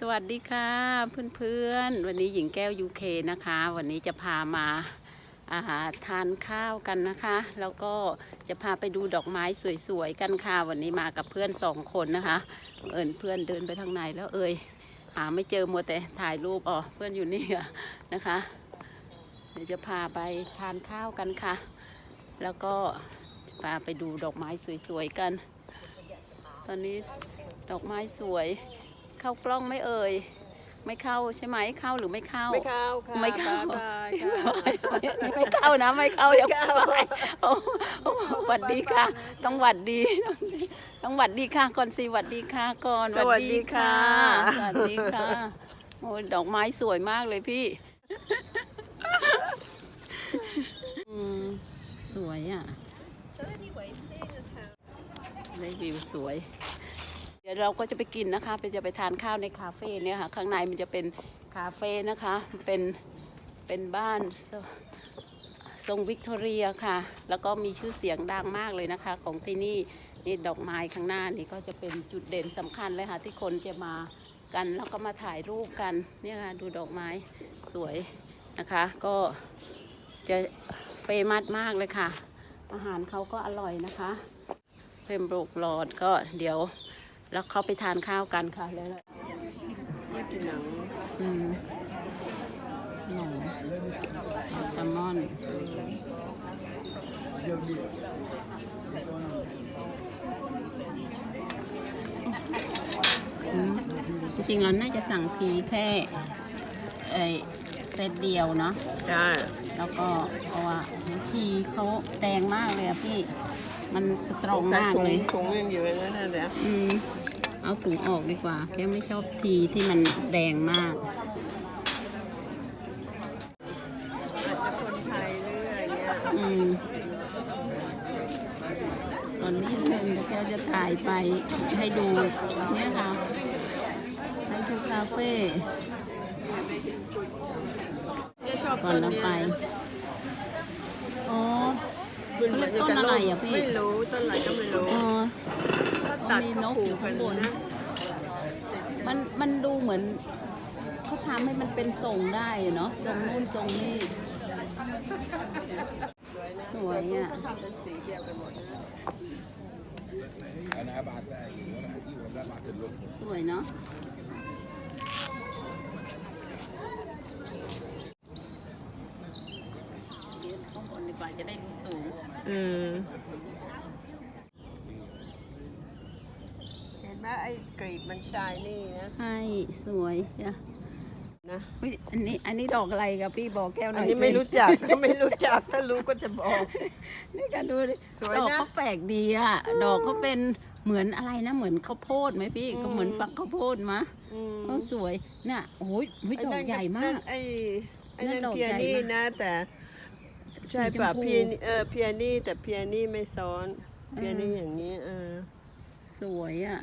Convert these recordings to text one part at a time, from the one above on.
สวัสดีค่ะเพื่อนๆ วันนี้หญิงแก้วยูเคนะคะ วันนี้จะพามาอาหารทานข้าวกันนะคะ แล้วก็จะพาไปดูดอกไม้สวยๆกันค่ะ วันนี้มากับเพื่อนสองคนนะคะ เอิญเพื่อนเดินไปทางไหนแล้วเอ่ยหาไม่เจอมัวแต่ถ่ายรูปอ๋อเพื่อนอยู่นี่นะคะ เดี๋ยวจะพาไปทานข้าวกันค่ะ แล้วก็พาไปดูดอกไม้สวยๆกัน ตอนนี้ดอกไม้สวย เข้ากล้องไหม่เอ่ย ไม่เข้าใช่ไหมเข้าหรือไม่เข้า ไม่เข้าค่ะไม่เข้า บ๊ยบายค่ะ ไม่เข้านะไม่เข้าอย่าไม่เข้า ไปโอ้โอ้หวัดดีค่ะ ต้องหวัดดี ต้องหวัดดีค่ะก่อนสิหวัดดีค่ะก่อนสวัสดีค่ะ สวัสดีค่ะโอ้ยดอกไม้สวยมากเลยพี่อืมสวยอะ So anyway, seeing as how ได้วิวสวย เราก็จะไปกินนะคะไปจะไปทานข้าวในคาเฟ่เนี่ยค่ะ ข้างในมันจะเป็นคาเฟ่นะคะเป็นเป็นบ้านทรงวิกตอเรียค่ะ แล้วก็มีชื่อเสียงดังมากเลยนะคะ ของที่นี่นี่ดอกไม้ข้างหน้านี่ก็จะเป็นจุดเด่นสำคัญเลยค่ะ ที่คนจะมากันแล้วก็มาถ่ายรูปกันเนี่ยค่ะดูดอกไม้สวยนะคะ ก็จะเฟมัสมากเลยค่ะ อาหารเขาก็อร่อยนะคะเพมบรุกลอดก็เดี๋ยว แล้วเขาไปทานข้าวกันค่ะแล้วไม่กินหนังอืมหนูแซลมอนอืมจริงๆเราน่าจะสั่งทีแค่เออเซตเดียวเนาะใช่แล้วก็เพราะว่าทีเขาแดงมากเลยอะพี่ มันสตรองใส่มากถุงเลยถุงยังอยู่เลยนะเดี๋ยวอืมเอาถุงออกดีกว่าแกไม่ชอบทีที่มันแดงมากอาจจะคนไทยหรืออะไรเงี้ยอืมตอนนี้เพื่อนแกจะถ่ายไปให้ดูเนี่ยค่ะให้ดูคาเฟ่เนี่ยชอบก่อนเราไป อ๋อ เขาเรียก ต้นอะไรอะพี่ไม่รู้ต้นอะไรก็ไม่รู้อ๋อถ้าตัดมีนเขากปลูอยู่กกัข้านงบนนะมันมันดูเหมือนเขาทำให้มันเป็นทรงได้อะเนาะทรงนู่นทรงนี่สวยนะสวยอะเขาทำเป็นสีเดียวกันหมดนะสวยเนาะยืนข้างบนดีกว่าจะได้ดูสูง อืม เห็นไหมไอ้กรีบมันชายนี่นะใช่ สวยจ้ะนะอุ๊ยอันนี้ อันนี้ดอกอะไรกับพี่บอกแก้วหอัน่นอยนี้สิไม่รู้จัก ก็ไม่รู้จักถ้ารู้ก็จะบอก นี่กันดูดิสวยดอกนะเขาแปลกดีอะ ดอกเขาเป็นเหมือนอะไรนะ เหมือนข้าวโพดไหมพี่อืมก็เหมือนฝักข้าวโพดมะอืมก็สวย น่ะโอ้ยเฮ้ยดอกใหญ่มาก ไอ้ไอ้นั่นั่นนดอกเพียใหญ่นี่มาก นะ แต่ ใช่สีชมป่ะพู เพียนี่เออเพียนี่แต่เพียนี่ไม่ซ้อนเออเพียนี่อย่างนี้เออสวยอะ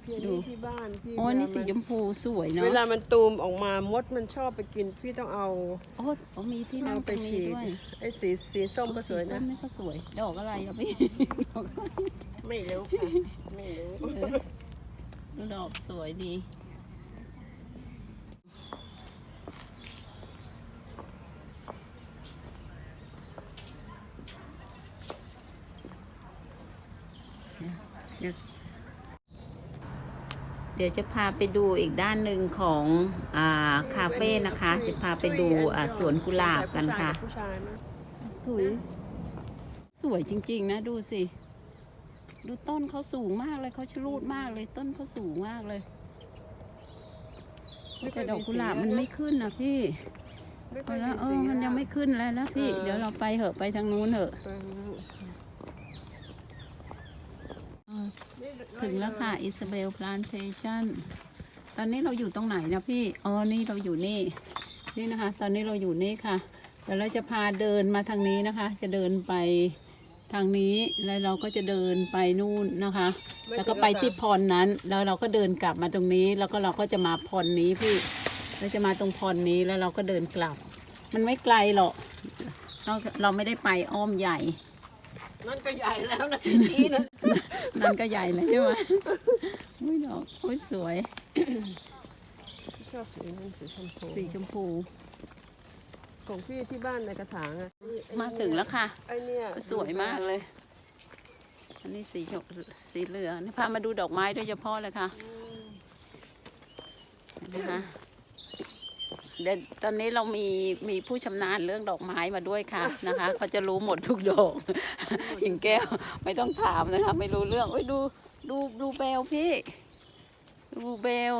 เพียนี่ที่บ้านพี่โอ้ยนี่สีเวชลามัมพูสวยนเนาะเวลามันตูมออกมามดมันชอบไปกินพี่ต้องเอาโอ้โอ้มีที่นั่เอางตไปรงนี้ฉีดด้วยไอ้สีสีส้มก็โอ้สวยส้นะมนี่ก็สวย ดอกอะไรอะพี่ ดอกอะไรไม่รู้ค่ะไม่รู้ เออดูดอกสวยดีเดี๋ ดี๋ยวจะพาไปดูอีกด้านหนึ่งของอ่าคาเฟ่นะคะ จะพาไปดูอ่าสวนกุหลาบกันค่ะผู้ชายนะถุยสวยจริง ๆ นะดูสิ ดูต้นเขาสูงมากเลยเขาชะลูดมากเลย ต้นเขาสูงมากเลยแต่ดอกกุหลาบมันไม่ขึ้นนะพี่ไม่เพค่อราะยแล้วเอสีอมันยังไม่ขึ้นแล้วนะพี่เออเดี๋ยวเราไปเหอะไปทางนู้นเถอะ เออ เออ ถึงแล้วค่ะอิซาเบลพลานเทชันตอนนี้เราอยู่ตรงไหนนะพี่ อ๋อ นี่เราอยู่นี่ นี่นะคะ ตอนนี้เราอยู่นี่ค่ะ เดี๋ยวเราจะพาเดินมาทางนี้นะคะ จะเดินไปทางนี้ แล้วเราก็จะเดินไปนู่นนะคะ แล้วก็ไปที่พรนั้น แล้วเราก็เดินกลับมาตรงนี้ แล้วก็เราก็จะมาพรนี้พี่ เราจะมาตรงพรนี้แล้วเราก็เดินกลับ มันไม่ไกลหรอก เราเราไม่ได้ไปอ้อมใหญ่ นั่นก็ใหญ่แล้วนะที่ชี้นะนั่นมันก็ใหญ่เลยใช่ไหมอุ้ยดอกอุ้ยสวย ชอบสีนั้นสีชมพูสีชมพู ของพี่ที่บ้านในกระถางอะนี่ไอ้มาถึงแล้วค่ะไอเนี่ยสวยมากเลย อันนี้สีชมสีเหลืองนี่พามาดูดอกไม้โดยเฉพาะเลยค่ะอืมเห็นไหมคะเดี๋ยว ตอนนี้เรามีมีผู้ชำนาญเรื่องดอกไม้มาด้วยค่ะนะคะเขาจะรู้หมดทุกดอกหญิงแก้วไม่ต้องถามนะคะไม่รู้เรื่องโอ้ยดูดูดูเบลพี่ดูเบล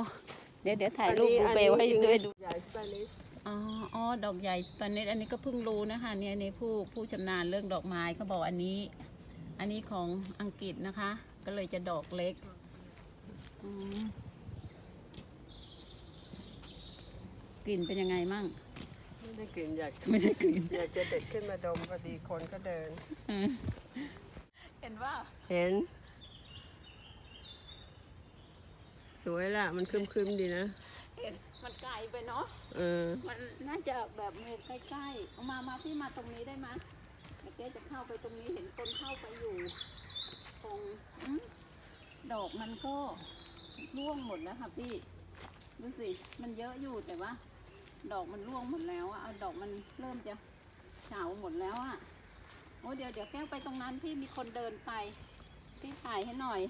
เดี๋ยวเดี๋ยวถ่ายรูปดูเบลให้ด้วยดูใหญ่สเปนิชอ๋ออ๋อดอกใหญ่สเปนเนตอันนี้ก็เพิ่งรู้นะคะเนี่ยในผู้ผู้ชำนาญเรื่องดอกไม้เขาบอกอันนี้ อันนี้ของอังกฤษนะคะ ก็เลยจะดอกเล็กอืม กลิ่นเป็นยังไงมั่ง ไม่ได้กลิ่นอยากไม่ได้กลิ่น อยากจะเด็ดขึ้นมาดมพอดีคนก็เดิน เห็นว่าเห็น สวยละมันครึมๆดีนะ เห็นมันไกลไปเนาะ เออ มันน่าจะแบบมือใกล้ๆเอามา มาพี่มาตรงนี้ได้ไหมเดี๋ยวเจ๊จะเข้าไปตรงนี้เห็นคนเข้าไปอยู่ตรงอืมดอกมันก็ร่วงหมดแล้วค่ะพี่ ดูสิ มันเยอะอยู่แต่ว่า ดอกมันร่วงหมดแล้วอะเอาดอกมันเริ่มจะเฉาหมดแล้วอะโอ้เดี๋ยวเดี๋ยวแก้วไปตรงนั้นที่มีคนเดินไปพี่ถ่ายให้หน่อย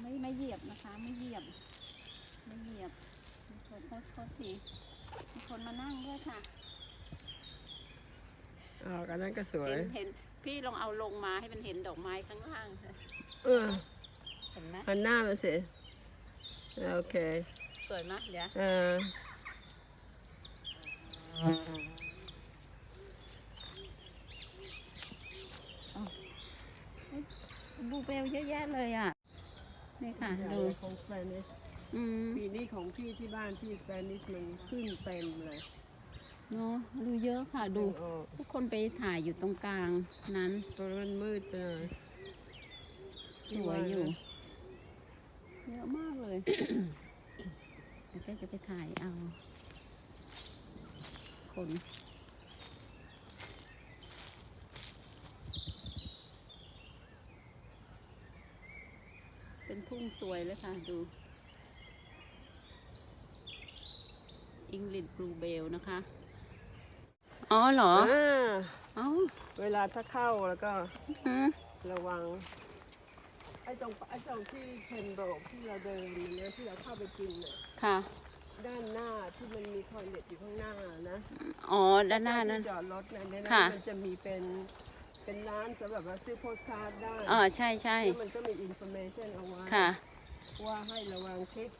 ไม่ไม่เหยียบนะคะ ไม่เหยียบ ไม่เหยียบมีคนโทษโทษทีมีคนมานั่งด้วยค่ะอาวอันนั้นก็สวย เห็นเห็นพี่ลองเอาลงมาให้มันเห็นดอกไม้ข้างล่างค่ะเออเห็นไหมหันหน้ามาสิโอเค สวยไหมเดี๋ยวเออบลูเบลเยอะแยะเลยอะ นี่ค่ะ ดู ของสเปนิชอืมปีนี้ของพี่ที่บ้านพี่สเปนิชมันขึ้นเต็มเลยเนาะดูเยอะค่ะ ดูออกทุกคนไปถ่ายอยู่ตรงกลางนั้น ตัวมันมืดไปเลยสวยอยู่ เยอะมากเลย เดี๋ยวแกจะไปถ่ายเอาคนเป็นทุ่งสวยเลยค่ะ ดูอิงลิดบลูเบลนะคะ อ๋อเหรอ อ่าเอ้าเวลาถ้าเข้าแล้วก็อืม ระวัง ไอ้ตรงไอ้ตรงที่เทนโบรกที่เราเดินเนี่ยที่เราเข้าไปกินน่ะค่ะ ด้านหน้าที่มันมีทอยเล็ตอยู่ข้างหน้านะอ๋อ ด้านหน้านั้น ที่จอดรถนะในนั้ค่ะนมันจะมีเป็นเป็นร้านสำหรับว่าซื้อโพสต์การ์ดได้อ๋อ ใช่ใช่แล้วมันก็มีอินโฟเมชันเอาไว้ค่ะ ว่าให้ระวังคลิก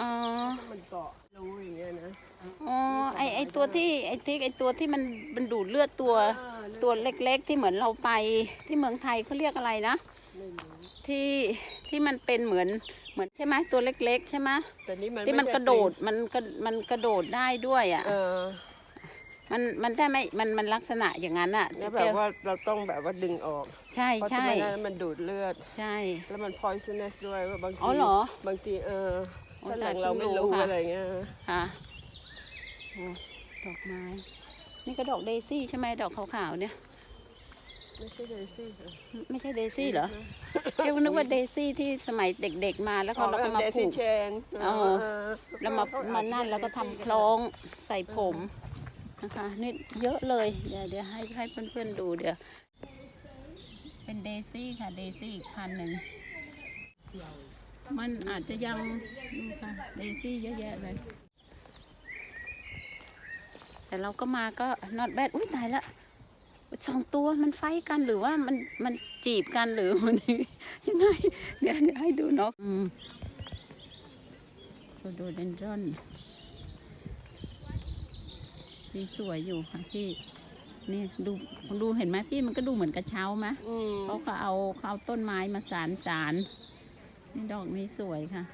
อ๋อ ถ้ามันเกาะรูอย่างเงี้ยนะอ๋อ ไอไอตัวที่ไอที่ไอตัวที่มันมันดูดเลือดตัว อ่าตัวเล็กๆที่เหมือนเราไปที่เมืองไทยเขาเรียกอะไรนะไม่รู้ ที่ที่มันเป็นเหมือนเหมือนใช่ไหมตัวเล็ก ๆ ใช่ไหมแต่นี่มันที่มันไใช่กระโดดมันก็มันกระโดดได้ด้วยอะเออมันมันได้ไหมมันมันลักษณะอย่างนั้นอะแล้วแบบว่าเราต้องแบบว่าดึงออกใช่เพราะใช่ไม่งั้นมันดูดเลือดใช่ แล้วมัน poisonous ด้วยว่าบางทีอ๋อเหรอบางทีเออโอ้ถ้าหตาลัยงเราเพิ่ไม่งรู้รู้ค่ะอะไรเงี้ยค่ะโอ้ดอกไม้ นี่ก็ดอกเดซี่ใช่ไหมดอกขาวๆเนี่ย ไม่ใช่เดซี่ค่ะไม่ใช่เดซี่เหรอเรียกว่านึกว่าเดซี่ที่สมัยเด็กๆมาแล้วเขาเราก็มาเดผูซี่ก เชนเออ แล้วมามานั่นแล้วก็ทำคล้องใส่ผมนะคะนี่เยอะเลยเดี๋ยวเดี๋ยวให้ให้เพื่อนๆดูเดี๋ยวเป็นเดซี่ค่ะเดซี่อีกพันหนึ่งมันอาจจะยังดูค่ะเดซี่เยอะแยะเลย แต่เราก็มาก็ not bad อุ้ยตายละ สองตัวมันไฟท์กันหรือว่ามันมันจีบกันหรือมันยังไงเดี๋ยวเดี๋ยวให้ดูเนาะอืมโดโดเดนดรอนสีสวยอยู่ค่ะพี่นี่ดูดูเห็นไหมพี่มันก็ดูเหมือนกระเช้าไหมอืมเขาก็เอาเขาเอาต้นไม้มาสารสารนี่ดอกนี้สวยค่ะ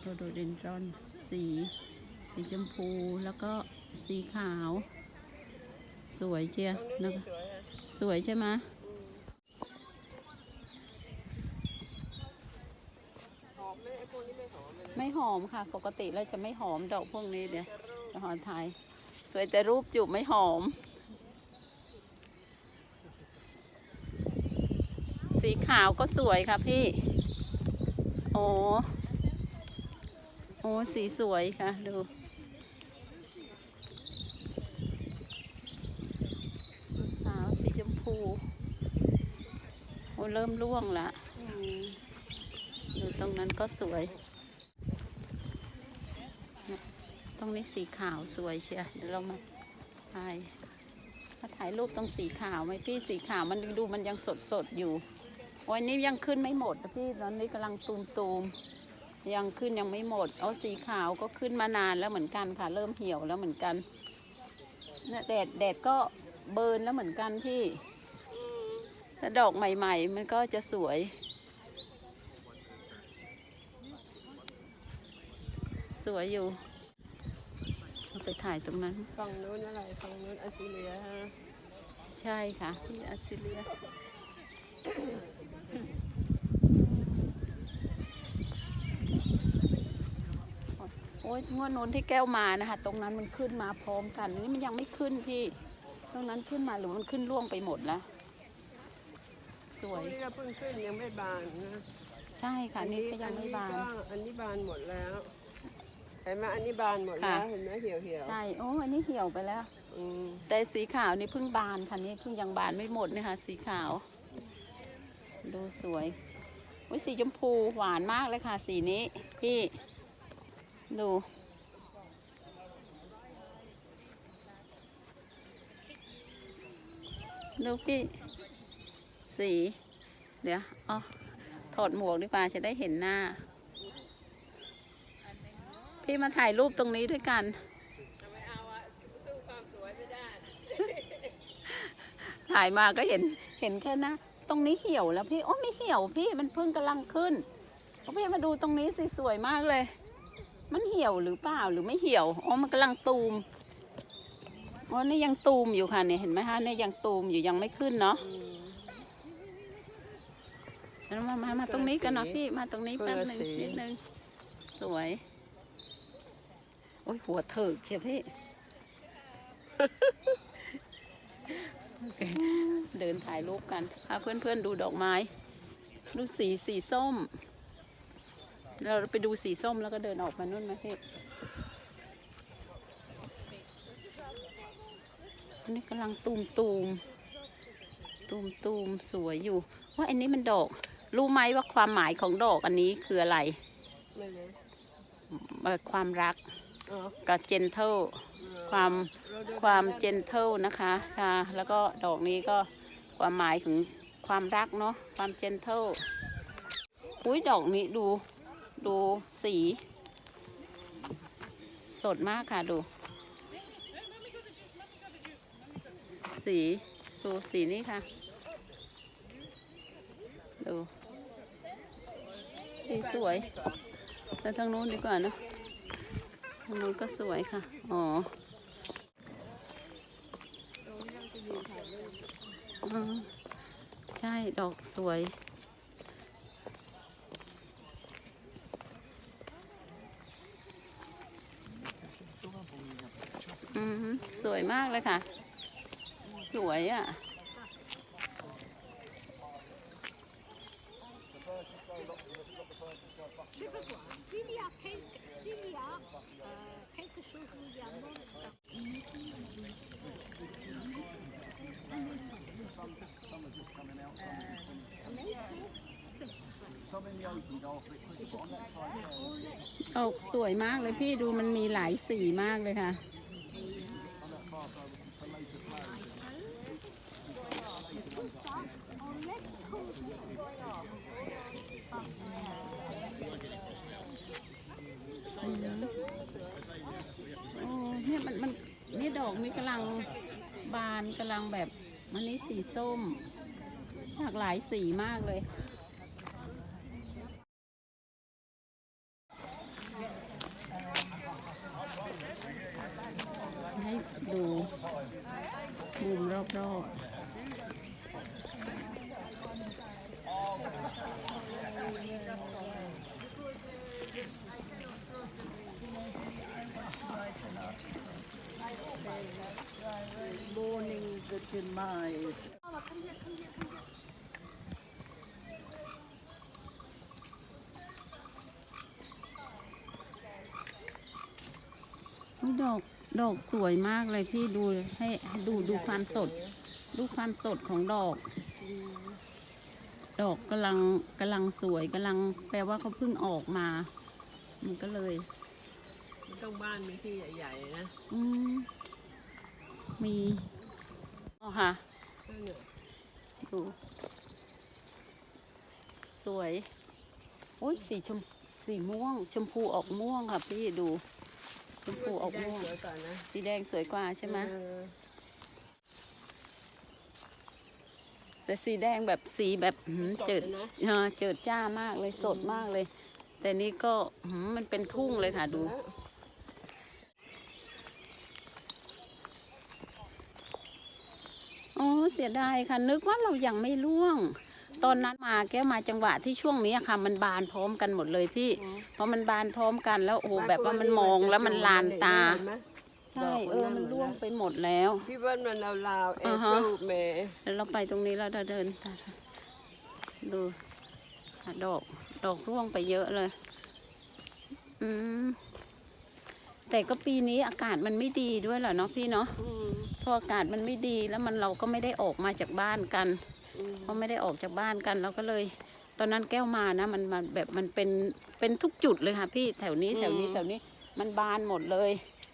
โรโดเดนดรอน สี สีชมพูแล้วก็สีขาว สวยเชียตรงนี้แล้วนี่ก็สวยอะสวยใช่ไหมหอมไหมไอ้พวกนี้ไม่หอมเลยนะไม่หอมค่ะ ปกติเราจะไม่หอมดอกพวกนี้เดี๋ยวจะหอมไทย สวยแต่รูปจูบไม่หอม สีขาวก็สวยค่ะพี่ โอ้โอ้สีสวยค่ะ ดู ขาวสีชมพู โอ้ เริ่มร่วงละดูตรงนั้นก็สวย ตรงนี้สีขาวสวยเชียเดี๋ยวเรามาถ่ายมาถ่ายรูปตรงสีขาวไหมพี่สีขาวมันดูมันยังสดสดอยู่ วันนี้ยังขึ้นไม่หมดนะพี่ตอนนี้กำลังตูมตูมยังขึ้นยังไม่หมดเอาสีขาวก็ขึ้นมานานแล้วเหมือนกันค่ะ เริ่มเหี่ยวแล้วเหมือนกันเนี่ยแดดแดดก็เบิร์นแล้วเหมือนกันพี่ ถ้าดอกใหม่ ๆ มันก็จะสวย สวยอยู่เราไปถ่ายตรงนั้น ฝั่งนู้นอะไรฝั่งนู้นอาซิเลียฮะใช่ค่ะที่อาซิเลียโอ้ยงวดโน้นที่แก้วมานะคะ ตรงนั้นมันขึ้นมาพร้อมกัน นี่มันยังไม่ขึ้นพี่ ตรงนั้นขึ้นมาหรือมันขึ้นร่วงไปหมดแล้ว สพววกยนี้ก็เพิ่งขึ้นยังไม่บานนะใช่ค่ะนี่ก็ยังไม่บาน อัก็อันนี้บานหมดแล้วเห็นไหมอันนี้บานหมดแล้วค่ะ เห็นไหมเหี่ยวเหี่ยวๆใช่โอ้อันนี้เหี่ยวไปแล้ว อืมแต่สีขาวนี่เพิ่งบานค่ะนี่เพิ่งยังบานไม่หมดเนี่ยค่ะสีขาว ดูสวยวิสีชมพูหวานมากเลยค่ะ สีนี้ พี่ ดู ดูพี่ สี เดี๋ยวเอาถอดหมวกดีกว่าจะได้เห็นหน้า พี่มาถ่ายรูปตรงนี้ด้วยกัน ถ่ายมาก็เห็นเห็นแค่หนะตรงนี้เหี่ยวแล้วพี่โอ้ไม่เหี่ยวพี่มันเพิ่งกำลังขึ้นพี่มาดูตรงนี้สิสวยมากเลย มันเหี่ยวหรือเปล่าหรือไม่เหี่ยวอ๋อมันกำลังตูมอ๋อนี่ยังตูมอยู่ค่ะเนี่ยเห็นไหมคะเนี่ยยังตูมอยู่ยังไม่ขึ้นเนาะ แล้วมามามาตรงนี้กันเนาะพี่มาตรงนี้คนละแป๊บหนึ่งสีนิดนึงสวย โอ้ยหัวเถิกเชียวพี่เดินถ่ายรูปกันพาเพื่อนๆดูดอกไม้ ดูสีสีส้ม เราไปดูสีส้มแล้วก็เดินออกมานู่นไหมพี่อันนี้กำลังตูมตูมตูมตูมสวยอยู่ ว่าอันนี้มันดอก รู้ไหมว่าความหมายของดอกอันนี้คืออะไร ไม่เลยเอ่อความรักอ๋อกับเจนเทลความเราดูความเจนเทลนะคะค่ะแล้วก็ดอกนี้ก็ความหมายถึงความรักเนาะความเจนเทลอุ้ยดอกนี้ดูดูสี สดมากค่ะดู สีดูสีนี้ค่ะ ดู สีสวยแล้วทางนู้นดีกว่านะทางนู้นก็สวยค่ะ อ๋อใช่ดอกสวยอืมสวยมากเลยค่ะ สวยอะ ดอกสวยมากเลยพี่ดูมันมีหลายสีมากเลยค่ะ โอ้เนี่ยมันมันนี่ดอกนี้กำลังบานกำลังแบบอันนี้สีส้ม หลากหลายสีมากเลย ให้ดูมุมรอบๆ morning, the demise. ดอกสวยมากเลยพี่ดูให้ให้ดูดูความสด ดูความสดของดอก ดอกกำลังกำลังสวยกำลังแปลว่าเขาเพิ่งออกมา มันก็เลยต้องบ้านมีที่ใหญ่ๆนะอืมมีอ๋อค่ะนั่นน่ะดูสวยโอ้ยสีชมสีม่วง ชมพูออกม่วงค่ะพี่ดูช มพูออกม่วงสีแดสวยก่อนนะสีแดงสวยกว่าใช่ไหมเออแต่สีแดงแบบสีแบบหืมสดจืดเลยนะเออจืดจ้ามากเลยสดมากเลย แต่นี่ก็หืมมันเป็นทุ่งเลยค่ะดู อ๋อเสียดายค่ะ นึกว่าเรายังไม่ร่วง ตอนนั้นมาแก้วมาจังหวะที่ช่วงนี้ค่ะ มันบานพร้อมกันหมดเลยพี่เพราะมันบานพร้อมกันแล้วโอ้โหแบบว่ามันมองแล้วมันลานตาเห็นไหมใช่ดอกมันเออน่ามันเหมือนร่วงนะไปหมดแล้วพี่เบิ้ลมันเอาลาวเออ่าฟฮะรูปเมย์เดี๋ยวเราไปตรงนี้แล้วเราเดินตามดูค่ะดอกดอกร่วงไปเยอะเลย อืมแต่ก็ปีนี้อากาศมันไม่ดีด้วยเหรอเนาะพี่เนาะอืมเพราะอากาศมันไม่ดีแล้วมันเราก็ไม่ได้ออกมาจากบ้านกันอืม เพราะไม่ได้ออกจากบ้านกันเราก็เลย ตอนนั้นแก้วมานะ มันมันแบบมันเป็นเป็นทุกจุดเลยค่ะพี่แถวนี้แถวนี้แถวนี้มันบานหมดเลย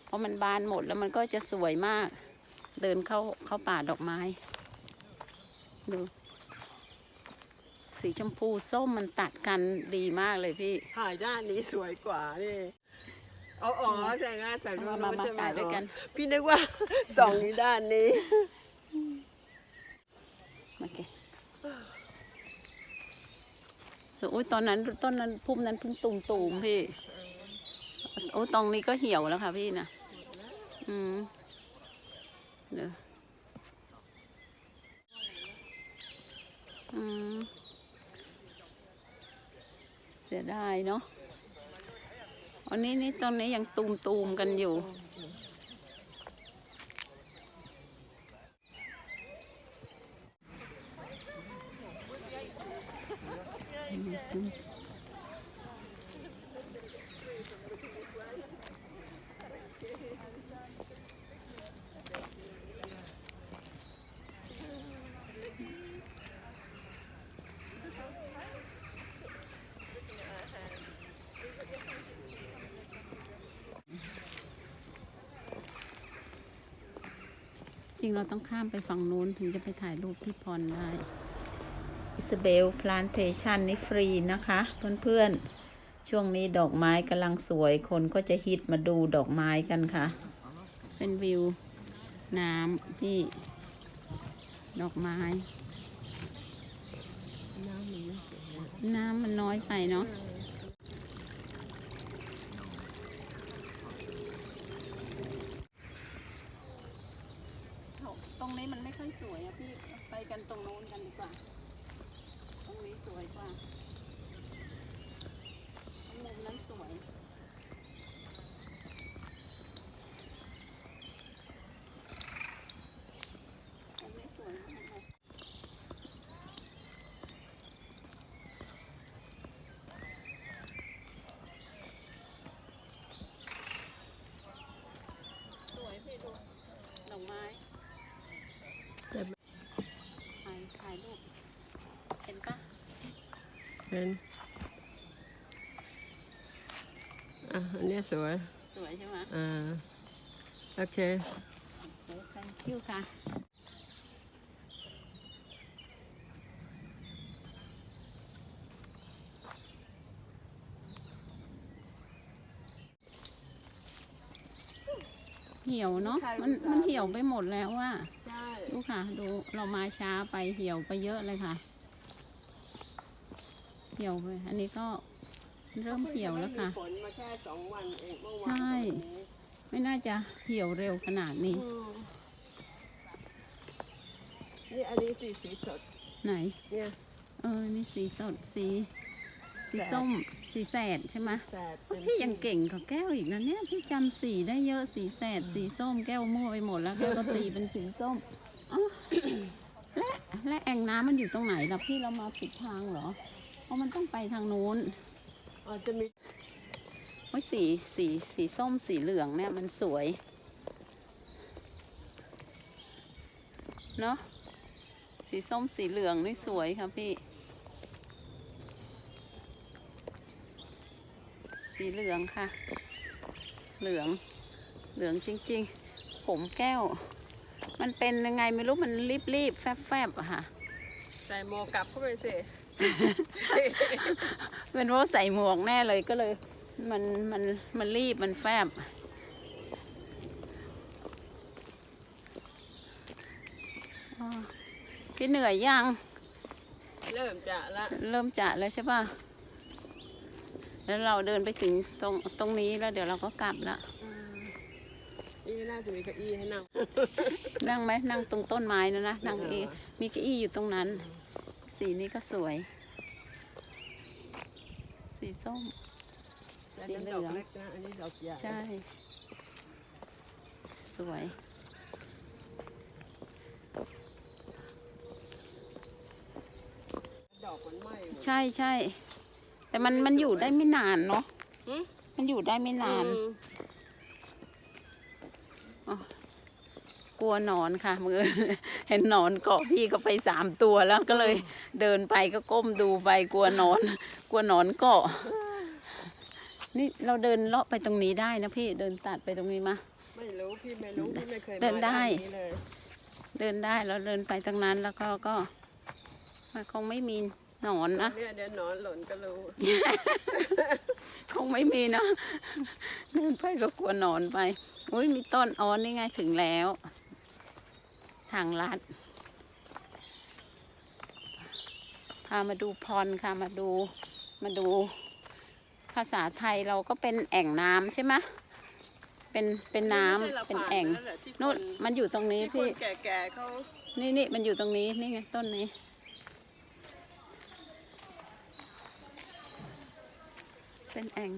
พอมันบานหมดแล้วมันก็จะสวยมาก เดินเข้าเข้าป่าดอกไม้ดูสีชมพูส้มมันตัดกันดีมากเลยพี่ถ่ายด้านนี้สวยกว่านี่เอาอ๋อแต่งงานใส่รูมาปมามาใช่ไหมถ่ายด้วยกันอ๋อพี่นึกว่าส่องอยู่ด้านนี้ โอเค ส่วนอุ้ยตอนนั้นต้นนั้นพุ่มนั้นเพิ่งตุ่มตูมๆพี่โอ้ตรงนี้ก็เหี่ยวแล้วค่ะพี่นะอืมเดี๋ยวอืมเสียดายเนาะอันนี้นี่ตอนนี้ยังตูมตูมๆกันอยู่ จริงเราต้องข้ามไปฝั่งนู้นถึงจะไปถ่ายรูปที่พรได้ อิสเบลพลานเทชันนี่ฟรีนะคะ เพื่อนๆ ช่วงนี้ดอกไม้กำลังสวยคนก็จะฮิตมาดูดอกไม้กันค่ะ เป็นวิวน้ำพี่ ดอกไม้ น้ำมันไม่สวยนะน้ำมันน้อยไปเนาะตรงนี้มันไม่ค่อยสวยอะพี่ ไปกันตรงโน้นกันดีกว่า ตรงนี้สวยกว่ามุมนั้นสวย ตรงนี้สวยมากเลย สวยพี่ดูดอกไม้ แต่ ถ่ายถ่ายรูปเห็นปะ เป็นอะอันเนี้ยสวย สวยใช่ไหมอ่า โอเคโอ้ thank you ค่ะเหี่ยวเนาะใช่มันอุตส่าห์มันเหี่ยวไปหมดแล้วว่าใช่ ดูค่ะ ดูเรามาช้าไปเหี่ยวไปเยอะเลยค่ะ เหี่ยวไปอันนี้ก็เริ่มเหี่ยวแล้วค่ะ ฝนมาแค่สองวันเองเมื่อวานใช่กับวันนี้ไม่น่าจะเหี่ยวเร็วขนาดนี้ อืมนี่อันนี้สีสีสด ไหน เนี่ยเออ นี่สีสดสี สีแสดส้ม สีแสดใช่ไหมแสดโอ้ยพี่ยังเก่งกว่าแก้วอีกนะเนี่ย พี่จำสีได้เยอะสีแสด สีส้มแก้วมั่วไปหมดแล้วแก้วก็ตีเป็นสีส้มอ๋อและและแอ่งน้ำมันอยู่ตรงไหนล่ะพี่เรามาผิดทางเหรอเพ ราะมันต้องไปทางนู้นอาจจะมีโอ้ยสีสีสีส้มสีเหลืองเนี่ยมันสวยเนาะสีส้มสีเหลืองนี่สวยครับพี่ สีเหลืองค่ะ เหลืองเหลืองจริง ๆ ผมแก้ว มันเป็นยังไงไม่รู้มันรีบๆแฟบๆอะค่ะ ใส่โมกลับเข้าไปสิ เป็นว่าใส่หมวกแน่เลยก็เลย มันมันมันรีบมันแฟบอ๋อพี่เหนื่อยยัง เริ่มจะละเริ่มจะแล้วใช่ป่ะ แล้วเราเดินไปถึงตรงตรงนี้แล้วเดี๋ยวเราก็กลับละอืมนี่น่าจะมีเก้าอี้ให้นั่ง นั่งไหมนั่งตรงต้นไม้นะนะนั่งเองมีเก้าอี้อยู่ตรงนั้น สีนี้ก็สวย สีส้มแต่นั้นดอกเล็กนะอันนี้ดอกใหญ่ใช่ สวยดอกมันไหม้หมดใช่ใช่ แต่มันมันอยู่ได้ไม่นานเนาะหึมันอยู่ได้ไม่นาน อืม กลัวหนอนค่ะมือเห็นหนอนเกาะพี่ก็ไปสามตัวแล้วก็เลยเดินไปก็ก้มดูไปกลัวหนอน กลัวหนอนเกาะ นี่เราเดินเลาะไปตรงนี้ได้นะพี่เดินตัดไปตรงนี้มาไม่รู้พี่ไม่รู้พี่ไม่เคยมาเดินได้านนี้เลยเดินได้เราเดินไปตรงนั้นแล้วก็ก็มันคงไม่มีหนอนนะเนี่ยเดี๋ยวหนอนหล่นก็รู้คงไม่มีนะเดินไปก็กลัวหนอนไปอุ้ยมีต้นอ้อนนี่ไงถึงแล้ว ทางลัดพามาดูพรค่ะมาดูมาดูภาษาไทยเราก็เป็นแอ่งน้ำใช่ไหมเป็นเป็นน้ำไม่ใช่ราเป็นผ่าแอ่งไปล้วหละที่คนู่นมันอยู่ตรงนี้ที่คพี่นแก่ๆเขานี่นี่มันอยู่ตรงนี้นี่ไงต้นนี้ เป็นแอ่ง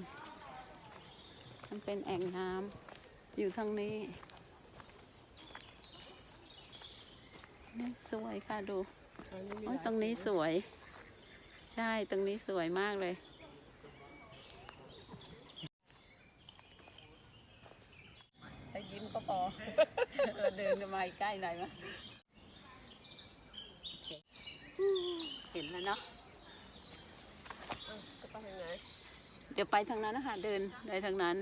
มันเป็นแอ่งน้ำอยู่ทางนี้ สวยค่ะดูอันนี้มีโอ้ยหลายตรงนี้สีสวย ใช่ตรงนี้สวยมากเลย ถ้ายิ้มก็พอเราเดินกันมาใกล้หน่อยมะเห็นแล้วเนาะอ้าวจะไปทางไหนเดี๋ยวไปทางนั้นนะคะเดินไปทางนั้น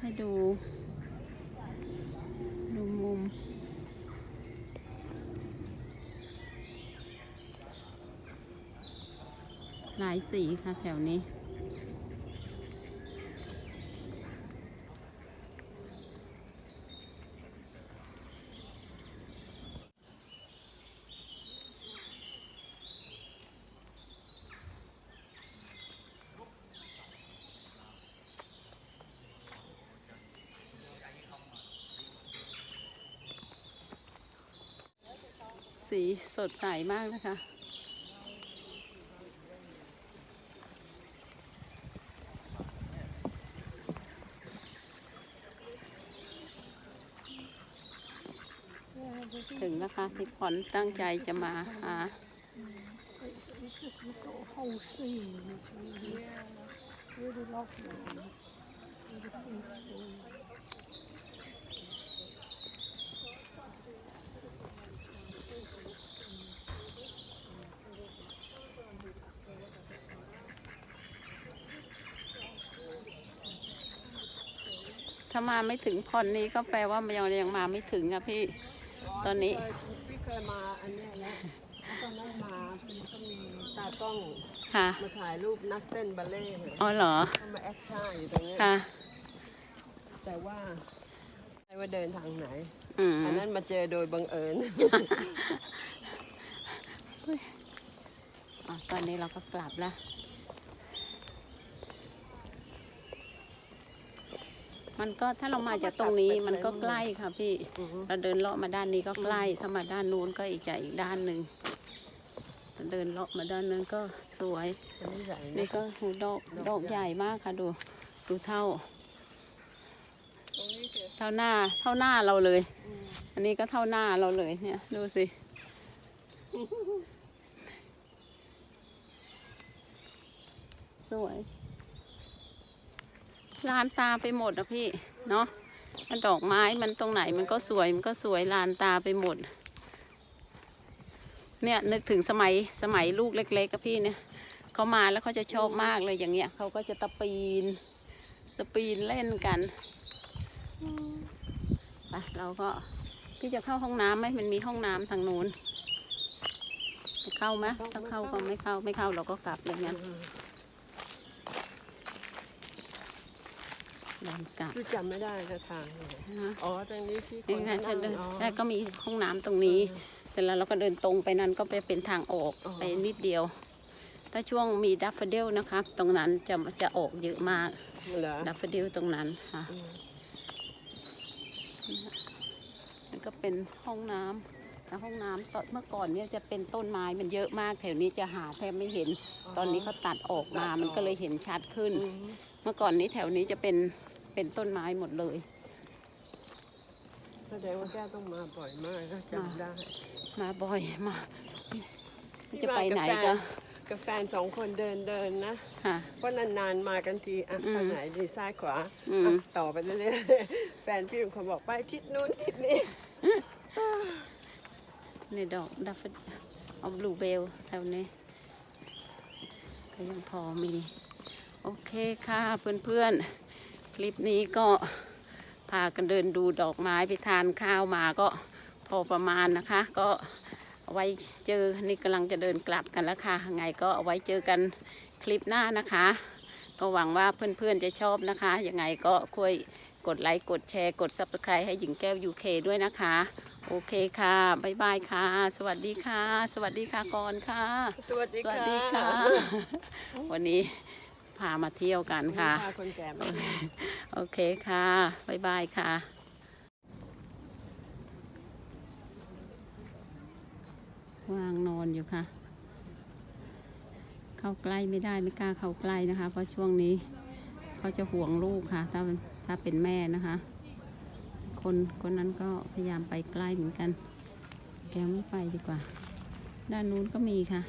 ให้ดู ดูมุม หลาย สีค่ะแถวนี้ สีสดใสมากนะคะ ถึงนะคะที่ข อนตั้งใจจะมาหา ถ้ามาไม่ถึงพรนี้ก็แปลว่ามันยังยังมาไม่ถึงอะพี่ ตอนนี้ เคยพี่เคยมาอันเนี้ยแล้วแล้วตอนนั้นมามันก็มีตากล้องค่ะ มาถ่ายรูปนักเต้นบัลเล่ต์เนี่ยอ๋อเหรอ เขามาแอคท่าอยู่ตรงเนี้ยค่ะ แต่ว่าไม่ว่าเดินทางไหน อืมอันนั้นมาเจอโดยบังเอิญ อ๋อตอนนี้เราก็กลับแล้ว มันก็ถ้าเรามาจากตรงนี้มันก็ใกล้ค่ะพี่เราเดินเลาะมาด้านนี้ก็ใกล้ ถ้ามาด้านนู้นก็อีกใหญ่อีกด้านหนึ่งเดินเลาะมาด้านนั้นก็สวยนี่ก็ดอกดอกใหญ่มากค่ะดู ดูเท่า เท่าหน้าเท่าหน้าเราเลย อันนี้ก็เท่าหน้าเราเลยเนี่ย ดูสิ สวย ลานตาไปหมดอะพี่เนาะดอกไม้มันตรงไหนมันก็สวยมันก็สวยลานตาไปหมด เนี่ยนึกถึงสมัยสมัยลูกเล็กๆกับพี่เนี่ยเขามาแล้วเขาจะชอบมากเลยอย่างเงี้ยเขาก็จะตะปีน ตะปีนเล่นกันไปเราก็พี่จะเข้าห้องน้ำไหมมันมีห้องน้ำทางนู้นจะเข้าไหมถ้าเข้าก็ไม่เข้าไม่เข้าเราก็กลับอย่างนั้น เดินกลับคือจำไม่ได้จะทางไหนนะอ๋อตรงนี้ที่คนี่นไงนั่ฉันงเดินอ๋อ แล้วก็มีห้องน้ำตรงนี้ เสร็จแล้วเราก็เดินตรงไปนั้นก็ไปเป็นทางออกอ๋อ ไปนิดเดียว ถ้าช่วงมีดัฟเฟเดลนะคะ ตรงนั้นจะจะออกเยอะมาก เหรอดัฟเฟเดลตรงนั้นค่ะอืมแล้วก็เป็นห้องน้ำแต่ห้องน้ำตอนเมื่อก่อนเนี่ยจะเป็นต้นไม้มันเยอะมากแถวนี้จะหาแทบไม่เห็น ตอนนี้เขาตัดออกมา มันก็เลยเห็นชัดขึ้น อืมเมื่อก่อนนี้แถวนี้จะเป็นเป็นต้นไม้หมดเลยแสดงว่าแก้วต้องมาบ่อยมากก็จำได้มาบ่อยมาพี่จะไปไหนมากับแฟก็กับแฟนสองคนเดินเดินนะค่ะเพราะนานๆมากันทีอะอืมทางไหนดีซ้ายขวาอืมอะต่อไปเรื่อยๆแฟนพี่เป็นคนบอกไปทิศนู้นทิศนี้ในดอกดัฟเฟดเอาบลูเบลแถวนี้ก็ยังพอมี โอเคค่ะเพื่อนๆ คลิปนี้ก็พากันเดินดูดอกไม้ไปทานข้าวมาก็พอประมาณนะคะ ก็เอาไว้เจอ นี่กำลังจะเดินกลับกันแล้วค่ะไงก็เอาไว้เจอกันคลิปหน้านะคะ ก็หวังว่าเพื่อนๆจะชอบนะคะยังไงก็คุยกดไลค์ กดแชร์ กด subscribe ให้หญิงแก้ว UK ด้วยนะคะ โอเคค่ะ บ๊ายบายค่ะ สวัสดีค่ะ สวัสดีค่ะก่อนค่ะ สวัสดีสวัสค่ะดีค่ะ วันนี้ พามาเที่ยวกันค่ะพาคนแก่มาโอเคค่ะ บ๊ายบายค่ะวางนอนอยู่ค่ะ เข้าใกล้ไม่ได้ไม่กล้าเข้าใกล้นะคะ เพราะช่วงนี้เขาจะห่วงลูกค่ะ ถ้าถ้าเป็นแม่นะคะ คนคนนั้นก็พยายามไปใกล้เหมือนกัน แกไม่ไปดีกว่า ด้านนู้นก็มีค่ะ